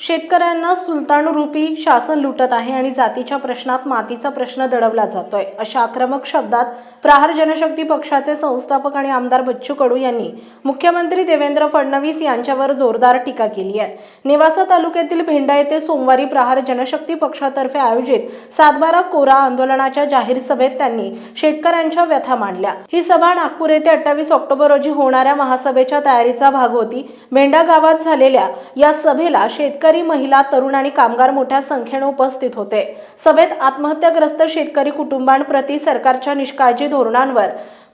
शेतकऱ्यांना सुलतानरूपी शासन लुटत आहे आणि जातीच्या प्रश्नात मातीचा प्रश्न दडवला जातोय अशा आक्रमक शब्दात प्रहार जनशक्ती पक्षाचे संस्थापक आणि आमदार बच्चू कडू यांनी मुख्यमंत्री देवेंद्र फडणवीस यांच्यावर जोरदार टीका केली आहे. नेवासा तालुक्यातील भेंडा येथे सोमवारी प्रहार जनशक्ती पक्षातर्फे आयोजित सातबारा कोरा आंदोलनाच्या जाहीर सभेत त्यांनी शेतकऱ्यांच्या व्यथा मांडल्या. ही सभा नागपूर येथे अठ्ठावीस ऑक्टोबर रोजी होणाऱ्या महासभेच्या तयारीचा भाग होती. भेंडा गावात झालेल्या या सभेला शेतकरी महिला तरुण आणि कामगार मोठ्या संख्येने उपस्थित होते. सभेत आत्महत्याग्रस्त शेतकरी कुटुंबांप्रती सरकारच्या निष्काळजी धोरणांवर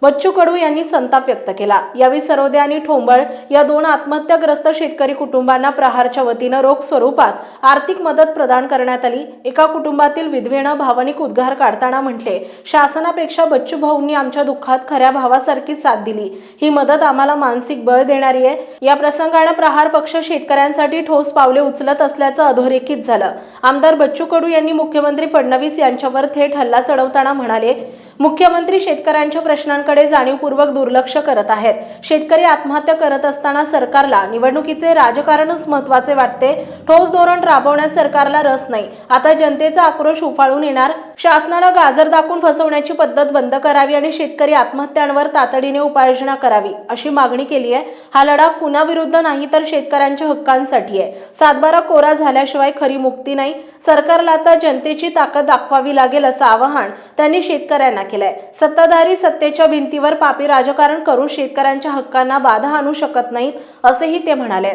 बच्चू कडू यांनी संताप व्यक्त केला. यावेळी सरोदे आणि ठोंबळ या दोन आत्महत्याग्रस्त शेतकरी कुटुंबांना प्रहारच्या वतीनं रोख स्वरूपात आर्थिक मदत प्रदान करण्यात आली. एका कुटुंबातील विधवेनं भावनिक उद्गार काढताना म्हटले शासनापेक्षा बच्चू भाऊंनी आमच्या दुःखात खऱ्या भावासारखी साथ दिली. ही मदत आम्हाला मानसिक बळ देणारी आहे. या प्रसंगानं प्रहार पक्ष शेतकऱ्यांसाठी ठोस पावले उचलत असल्याचं अधोरेखित झालं. आमदार बच्चू कडू यांनी मुख्यमंत्री फडणवीस यांच्यावर थेट हल्ला चढवताना म्हणाले मुख्यमंत्री शेतकऱ्यांच्या प्रश्नांकडे जाणीवपूर्वक दुर्लक्ष करत आहेत. शेतकरी आत्महत्या करत असताना सरकारला निवडणुकीचे राजकारणच महत्त्वाचे वाटते. ठोस धोरण राबवण्यात सरकारला रस नाही. आता जनतेचा आक्रोश उफाळून येणार शासनाला गाजर दाखवून फसवण्याची पद्धत बंद करावी आणि शेतकरी आत्महत्यांवर तातडीने उपाययोजना करावी अशी मागणी केली आहे. हा लढा कुणाविरुद्ध नाही तर शेतकऱ्यांच्या हक्कांसाठी आहे. सातबारा कोरा झाल्याशिवाय खरी मुक्ती नाही. सरकारला आता जनतेची ताकद दाखवावी लागेल असं आवाहन त्यांनी शेतकऱ्यांना केलंय. सत्ताधारी सत्तेच्या भिंतीवर पापी राजकारण करून शेतकऱ्यांच्या हक्कांना बाधा आणू शकत नाहीत असेही ते म्हणाले